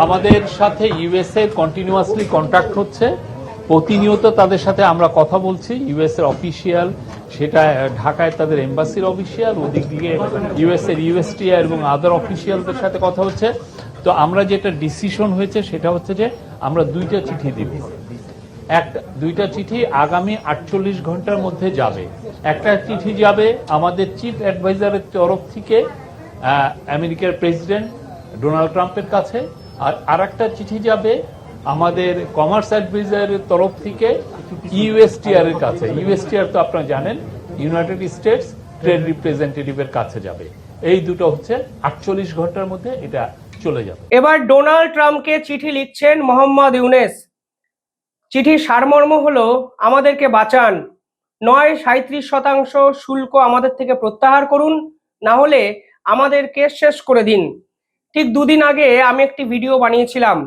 আমাদের সাথে USA continuously contact হচ্ছে। প্রতিনিয়ত তাদের সাথে আমরা কথা বলছি। ইউএস এর অফিসিয়াল সেটা ঢাকায় তাদের এম্বাসির অফিসিয়াল ওদিক দিকে ইউএস এর ইউএসটিআর এবং আদার অফিসিয়ালদের সাথে কথা হচ্ছে। তো আমরা যেটা ডিসিশন হয়েছে, সেটা হচ্ছে যে আমরা দুইটা চিঠি দিব। একটা দুইটা চিঠি আগামী আটচল্লিশ ঘণ্টার মধ্যে যাবে। একটা চিঠি যাবে আমাদের চিফ অ্যাডভাইজারের তরফ থেকে আমেরিকার প্রেসিডেন্ট ডোনাল্ড ট্রাম্পের কাছে। আর আরেকটা চিঠি যাবে আমাদের কমার্স অ্যাডভাইজারের তরফ থেকে ইউএসটিআর এর কাছে। ইউএসটিআর তো আপনারা জানেন, ইউনাইটেড স্টেটস ট্রেড রিপ্রেজেন্টেটিভের কাছে যাবে। এই দুটো হচ্ছে আটচল্লিশ ঘণ্টার মধ্যে এটা চলে যাবে। এবার ডোনাল্ড ট্রাম্পকে চিঠি লিখছেন মোহাম্মদ ইউনেস। চিঠির সারমর্ম হলো, আমাদেরকে বাঁচান। নয় সাঁত্রিশ শতাংশ শুল্ক আমাদের থেকে প্রত্যাহার করুন, না হলে আমাদেরকে শেষ করে দিন। ঠিক দুদিন আগে আমি একটি ভিডিও বানিয়েছিলাম।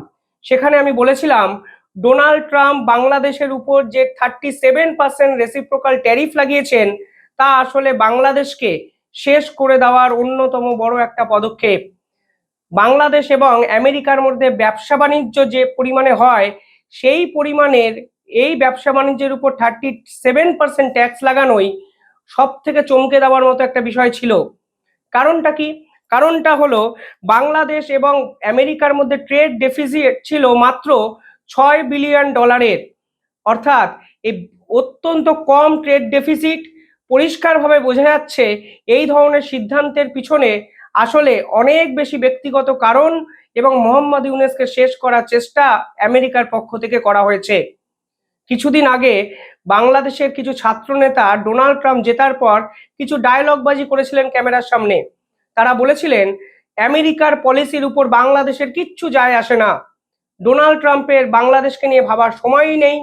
সেখানে আমি বলেছিলাম ডোনাল্ড ট্রাম্প বাংলাদেশের উপর যে thirty seven percent reciprocal tariff লাগিয়েছেন, তা আসলে বাংলাদেশকে শেষ করে দেওয়ার অন্যতম বড় একটা পদক্ষেপ। বাংলাদেশ এবং আমেরিকার মধ্যে ব্যবসা বাণিজ্য যে পরিমাণে হয়, সেই পরিমাণের এই ব্যবসা বাণিজ্যের উপর থার্টি সেভেন পার্সেন্ট ট্যাক্স লাগানোই সব থেকে চমকে দেওয়ার মতো একটা বিষয় ছিল। কারণটা কি? কারণটা হলো বাংলাদেশ এবং আমেরিকার মধ্যে ট্রেড ডেফিসিট ছিল মাত্র ছয় বিলিয়ন ডলারের। অর্থাৎ এই অত্যন্ত কম ট্রেড ডেফিসিট পরিষ্কারভাবে বোঝা যাচ্ছে এই ধরনের সিদ্ধান্তের পিছনে আসলে অনেক বেশি ব্যক্তিগত কারণ এবং মোহাম্মদ ইউনেসকে শেষ করার চেষ্টা আমেরিকার পক্ষ থেকে করা হয়েছে। কিছুদিন আগে বাংলাদেশের কিছু ছাত্রনেতা ডোনাল্ড ট্রাম্প জেতার পর কিছু ডায়লগবাজি করেছিলেন ক্যামেরার সামনে। তারা বলেছিলেন, আমেরিকার পলিসির উপর বাংলাদেশের কিচ্ছু যায় আসে না। ডোনাল্ড ট্রাম্পের বাংলাদেশকে নিয়ে ভাবার সময়ই নেই।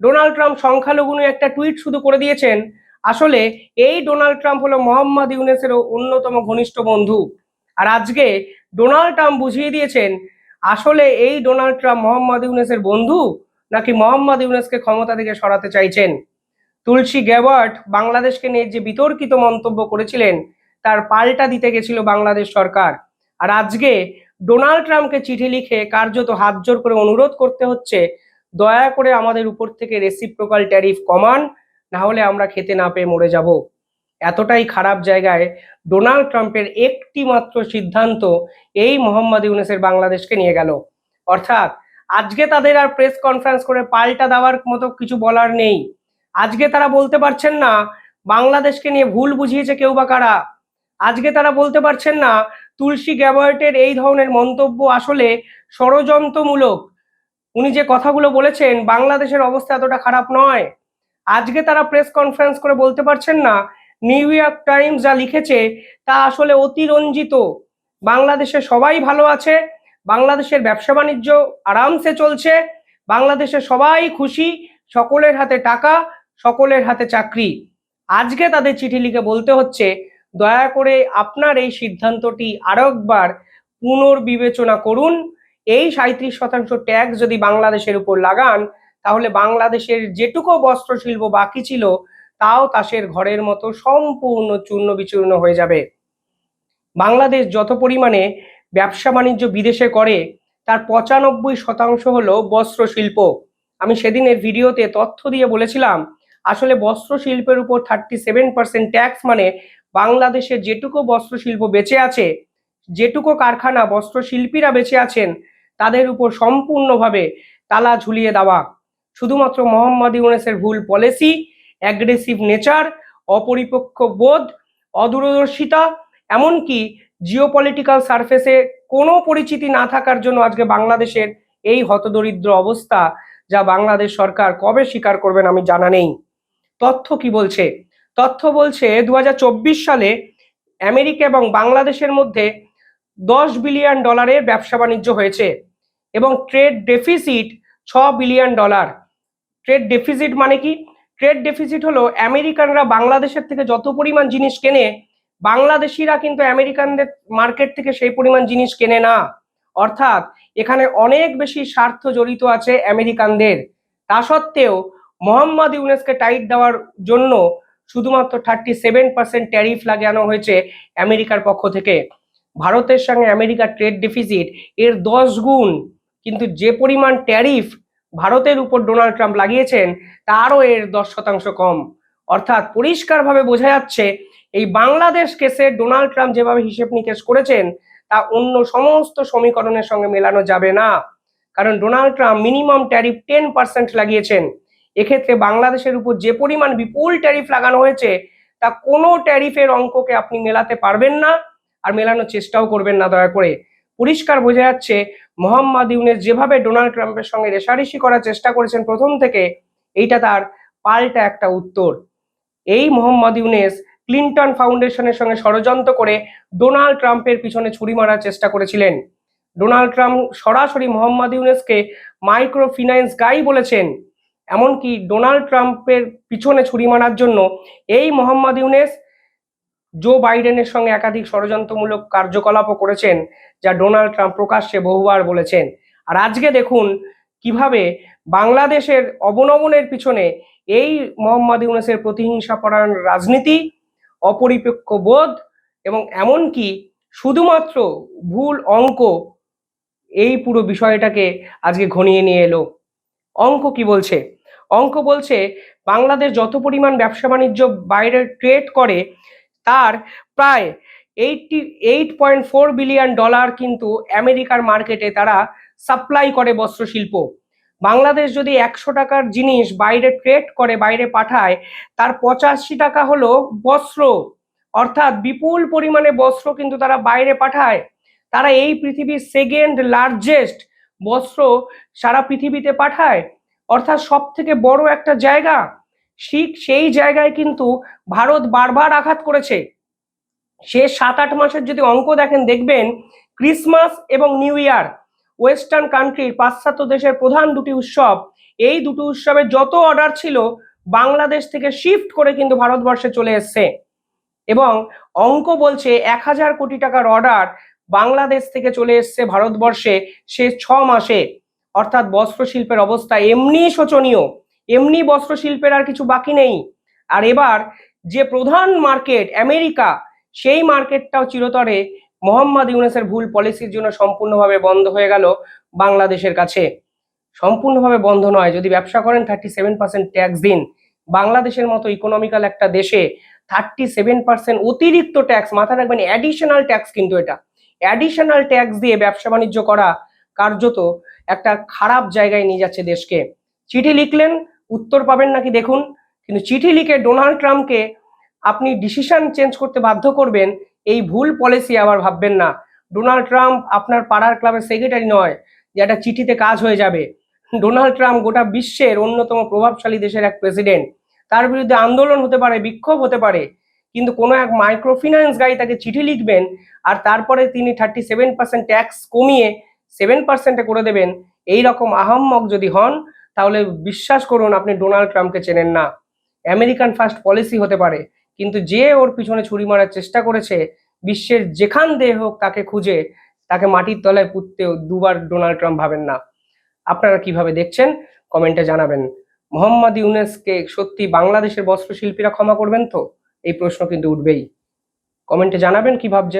ডোনাল্ড ট্রাম্প সংখ্যালঘু নিয়ে একটা টুইট শুধু করে দিয়েছেন, আসলে এই ডোনাল্ড ট্রাম্প হলো মোহাম্মদ ইউনেসের অন্যতম ঘনিষ্ঠ বন্ধু। আর আজকে ডোনাল্ড ট্রাম্প বুঝিয়ে দিয়েছেন, আসলে এই ডোনাল্ড ট্রাম্প মোহাম্মদ ইউনেসের বন্ধু নাকি মোহাম্মদ ইউনেসকে ক্ষমতা থেকে সরাতে চাইছেন? তুলসী গ্যাওয়ার্ড বাংলাদেশকে নিয়ে যে বিতর্কিত মন্তব্য করেছিলেন তার পাল্টা দিতে গেছিল বাংলাদেশ সরকার। আর আজকে ডোনাল্ড ট্রাম্পকে চিঠি লিখে কার্যত হাত জোর করে অনুরোধ করতে হচ্ছে, দয়া করে আমাদের উপর থেকে রেসিপ্রোকাল ট্যারিফ কমান, না হলে আমরা খেতে না পেয়ে মরে যাব। এতটাই খারাপ জায়গায় ডোনাল্ড ট্রাম্পের একটি মাত্র সিদ্ধান্ত এই মোহাম্মদ ইউনেসের বাংলাদেশকে নিয়ে গেল। অর্থাৎ আজকে তাদের আর প্রেস কনফারেন্স করে পাল্টা দেওয়ার মতো কিছু বলার নেই। আজকে তারা বলতে পারছেন না, বাংলাদেশকে নিয়ে ভুল বুঝিয়েছে কেউ বা কারা। আজকে তারা বলতে পারছেন না, তুলসী গ্যাবার্টের এই ধরনের মন্তব্য আসলে ষড়যন্ত্রমূলক। উনি যে কথাগুলো বলেছেন, বাংলাদেশের অবস্থা এতটা খারাপ নয়। আজকে তারা প্রেস কনফারেন্স করে বলতে পারছেন না, নিউ ইয়র্ক টাইমস যা লিখেছে, তা আসলে অতিরঞ্জিত। বাংলাদেশে সবাই ভালো আছে, বাংলাদেশের ব্যবসা বাণিজ্য আরামসে চলছে, বাংলাদেশে সবাই খুশি, সকলের হাতে টাকা, সকলের হাতে চাকরি। আজকে তাদের চিঠি লিখে বলতে হচ্ছে দয়া করে আপনার এই সিদ্ধান্তটি আরও একবার পুনর্বিবেচনা করুন। এই সাঁত্রিশ শতাংশ ট্যাক্স যদি বাংলাদেশের উপর লাগান, তাহলে বাংলাদেশের যেটুকু বস্ত্র শিল্প বাকি ছিল, তাও তাসের ঘরের মতো সম্পূর্ণ চূর্ণ বিচূর্ণ হয়ে যাবে। বাংলাদেশ যত পরিমাণে ব্যবসা বাণিজ্য বিদেশে করে, তার পঁচানব্বই শতাংশ হলো বস্ত্র শিল্প আমি সেদিনের ভিডিওতে তথ্য দিয়ে বলেছিলাম, আসলে বস্ত্র শিল্পের উপর থার্টি সেভেন পার্সেন্ট ট্যাক্স মানে বাংলাদেশে যেটুকু বস্ত্র শিল্প বেঁচে আছে, যেটুকু কারখানা বস্ত্র শিল্পীরা বেঁচে আছেন, তাদের উপর সম্পূর্ণভাবে তালা ঝুলিয়ে দেওয়া। শুধুমাত্র মোহাম্মদ ইউনেসের ভুল পলিসি অ্যাগ্রেসিভ নেচার অপরিপক্ষ বোধ, অদূরদর্শিতা, এমনকি জিওপলিটিক্যাল সার্ফেসে কোনো পরিচিতি না থাকার জন্য আজকে বাংলাদেশের এই হতদরিদ্র অবস্থা যা বাংলাদেশ সরকার কবে স্বীকার করবেন আমি জানা নেই। তথ্য কি বলছে? তথ্য বলছে দু হাজার চব্বিশ সালে আমেরিকা এবং বাংলাদেশের মধ্যে দশ বিলিয়ন ডলারের ব্যবসা বাণিজ্য হয়েছে এবং ট্রেড ডেফিসিট ছ বিলিয়ন ডলার। ট্রেড ডেফিসিট মানে কি? ট্রেড ডেফিসিট হলো আমেরিকানরা বাংলাদেশের থেকে যত পরিমাণ জিনিস কেনে, বাংলাদেশিরা কিন্তু আমেরিকানদের মার্কেট থেকে সেই পরিমাণ জিনিস কেনে না। অর্থাৎ এখানে অনেক বেশি স্বার্থ জড়িত আছে আমেরিকানদের। তা সত্ত্বেও মোহাম্মদ ইউনেসকে টাইট দেওয়ার জন্য শুধুমাত্র থার্টি সেভেন পার্সেন্ট ট্যারিফ লাগানো হয়েছে আমেরিকার পক্ষ থেকে। ভারতের সঙ্গে আমেরিকার ট্রেড ডেফিসিট এর দশ গুণ। কিন্তু যে পরিমাণ ট্যারিফ ভারতের উপর ডোনাল্ড ট্রাম্প লাগিয়েছেন তারও এর দশ শতাংশ কম। অর্থাৎ পরিষ্কারভাবে বোঝা যাচ্ছে, এই বাংলাদেশ কেসে ডোনাল্ড ট্রাম্প যেভাবে হিসেব নিকেশ করেছেন, তা অন্য সমস্ত সমীকরণের সঙ্গে মেলানো যাবে না। কারণ Donald Trump minimum tariff ten percent লাগিয়েছেন। এক্ষেত্রে বাংলাদেশের উপর যে পরিমাণ বিপুল ট্যারিফ লাগানো হয়েছে, তা কোনো ট্যারিফের অঙ্ককে আপনি মেলাতে পারবেন না আর মেলানোর চেষ্টাও করবেন না, দয়া করে। পরিষ্কার বোঝা যাচ্ছে, মোহাম্মদ ইউনেস যেভাবে ডোনাল্ড ট্রাম্পের সঙ্গে রেশারেশি করার চেষ্টা করেছেন প্রথম থেকে, এইটা তার পাল্টা একটা উত্তর। এই মোহাম্মদ ইউনেস ক্লিন্টন ফাউন্ডেশনের সঙ্গে ষড়যন্ত্র করে ডোনাল্ড ট্রাম্পের পিছনে ছুরি মারার চেষ্টা করেছিলেন। ডোনাল্ড ট্রাম্প সরাসরি মোহাম্মদ ইউনেসকে মাইক্রো ফিন্যান্স গাই বলেছেন। এমনকি ডোনাল্ড ট্রাম্পের পিছনে ছুরি মারার জন্য এই মোহাম্মদ ইউনেস জো বাইডেনের সঙ্গে একাধিক ষড়যন্ত্রমূলক কার্যকলাপও করেছেন, যা ডোনাল্ড ট্রাম্প প্রকাশ্যে বহুবার বলেছেন। আর আজকে দেখুন কীভাবে বাংলাদেশের অবনমনের পিছনে এই মোহাম্মদ ইউনেসের প্রতিহিংসা পরায়ণ রাজনীতি অপরিপক্ক বোধ এবং এমনকি শুধুমাত্র ভুল অঙ্ক এই পুরো বিষয়টাকে আজকে ঘনিয়ে নিয়ে এলো। অঙ্ক কি বলছে? অঙ্ক বলছে, বাংলাদেশ যত পরিমাণ ব্যবসা বাণিজ্য বাইরে ট্রেড করে, তার প্রায় eighty eight point four billion dollar কিন্তু আমেরিকার মার্কেটে তারা সাপ্লাই করে বস্ত্রশিল্প। বাংলাদেশ যদি একশো টাকার জিনিস বাইরে ট্রেড করে, বাইরে পাঠায়, তার পঁচাশি টাকা হলো বস্ত্র। অর্থাৎ বিপুল পরিমাণে বস্ত্র কিন্তু তারা বাইরে পাঠায়। তারা এই পৃথিবীর সেকেন্ড লার্জেস্ট বস্ত্র সারা পৃথিবীতে পাঠায়। অর্থাৎ সব থেকে বড় একটা জায়গা, ঠিক সেই জায়গায় কিন্তু ভারত বারবার আঘাত করেছে। সে সাত আট মাসের যদি অঙ্ক দেখেন, দেখবেন ক্রিসমাস এবং নিউ ইয়ার, ওয়েস্টার্ন কান্ট্রির পাশ্চাত্য দেশের প্রধান দুটি উৎসব। এই দুটো উৎসবের যত অর্ডার ছিল, বাংলাদেশ থেকে শিফট করে কিন্তু ভারতবর্ষে চলে এসছে। এবং অঙ্ক বলছে এক হাজার কোটি টাকার অর্ডার বাংলাদেশ থেকে চলে এসছে ভারতবর্ষে সে ছ মাসে। অর্থাৎ বস্ত্র শিল্পের অবস্থা এমনি শোচনীয়, এমনি বস্ত্র শিল্পের আর কিছু বাকি নেই। আর এবার যে প্রধান মার্কেট আমেরিকা, সেই মার্কেটটাও চিরতরে মোহাম্মদ ইউনেসের ভুল পলিসির জন্য সম্পূর্ণভাবে বন্ধ হয়ে গেল বাংলাদেশের কাছে। সম্পূর্ণভাবে বন্ধ নয়, যদি ব্যবসা করেন থার্টি সেভেন পার্সেন্ট ট্যাক্স দিন, বাংলাদেশের মতো ইকোনমিক্যাল একটা দেশে থার্টি সেভেন পার্সেন্ট অতিরিক্ত ট্যাক্স মাথা রাখবেন অ্যাডিশনাল ট্যাক্স কিন্তু এটা। অ্যাডিশনাল ট্যাক্স দিয়ে ব্যবসা বাণিজ্য করা কার্যত একটা খারাপ জায়গায় নিয়ে যাচ্ছে দেশকে। চিঠি লিখলেন, উত্তর পাবেন নাকি দেখুন, কিন্তু চিঠি লিখে ডোনাল্ড ট্রাম্পকে আপনি ডিসিশন চেঞ্জ করতে বাধ্য করবেন, এই ভুল পলিসি আবার ভাববেন না। ডোনাল্ড ট্রাম্প আপনার পাড়ার ক্লাবের সেক্রেটারি নয়, যে একটা চিঠিতে কাজ হয়ে যাবে। ডোনাল্ড ট্রাম্প গোটা বিশ্বের অন্যতম প্রভাবশালী দেশের এক প্রেসিডেন্ট। তার বিরুদ্ধে আন্দোলন হতে পারে, বিক্ষোভ হতে পারে, কিন্তু কোনো এক মাইক্রোফিন্যান্স গাই তাকে চিঠি লিখবেন, আর তারপরে তিনি থার্টি সেভেন পার্সেন্ট ট্যাক্স কমিয়ে সেভেন পার্সেন্টে করে দেবেন এই রকম আহাম্মক যদি হন, তাহলে বিশ্বাস করুন আপনি ডোনাল্ড ট্রাম্পকে চেনেন না। আমেরিকান ফার্স্ট পলিসি হতে পারে, কিন্তু যে ওর পিছনে ছুরি মারার চেষ্টা করেছে, বিশ্বের যেখান দিয়ে হোক তাকে খুঁজে, তাকে মাটির তলায় পুঁততেও দুবার ডোনাল্ড ট্রাম্প ভাবেন না। আপনারা কীভাবে দেখছেন, কমেন্টে জানাবেন। মোহাম্মদ ইউনেসকে সত্যি বাংলাদেশের বস্ত্রশিল্পীরা ক্ষমা করবেন তো? এই প্রশ্ন কিন্তু উঠবেই। কমেন্টে জানাবেন কি ভাবছেন?